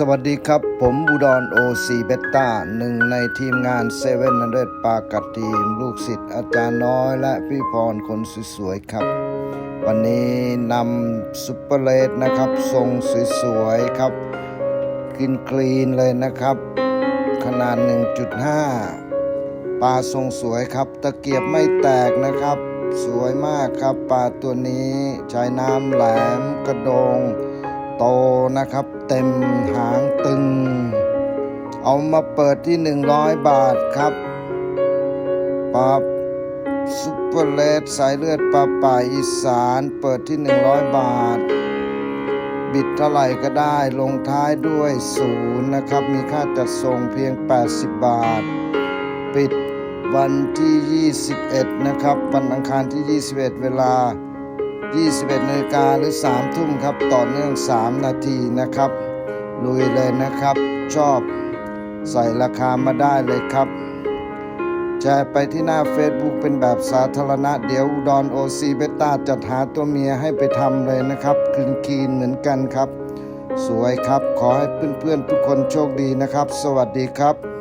สวัสดีครับ ผมบูดอนโอซีเบต้าหนึ่งในทีมงานเซเว่นนันเดปากัดทีม ลูกศิษย์อาจารย์น้อยและพี่พรคนสวยๆครับ วันนี้นำซุปเปอร์เลดนะครับทรงสวยๆครับกินกรีนเลยนะครับ ขนาด 1.5 ปลาทรงสวยครับ ตะเกียบไม่แตกนะครับ สวยมากครับปลาตัวนี้ใช้น้ำแหลมกระดงโต นะครับ เต็มหางตึง เอามาเปิดที่ 100 บาทครับปลาซุปเปอร์เลดสายเลือดปลาป่าอีสานเปิดที่ 100 บาท บิดเท่าไหร่ก็ได้ลงท้ายด้วยศูนย์นะครับ มีค่าจัดส่งเพียง 80 บาท ปิดวันที่ 21 นะครับ วันอังคารที่ 21 เวลา 21นาฬิกาหรือ 3 ทุ่มครับ ต่อเนื่อง 3 นาทีนะครับ ลุยเลยนะครับ ชอบใส่ราคามาได้เลยครับแชร์ไปที่หน้า Facebook เป็นแบบสาธารณะ เดี๋ยวดอุดรโอซีเบต้าจัดหาตัวเมียให้ไปทำเลยนะครับคืนคีนเหมือนกันครับ สวยครับ ขอให้เพื่อนๆทุกคนโชคดีนะครับ สวัสดีครับ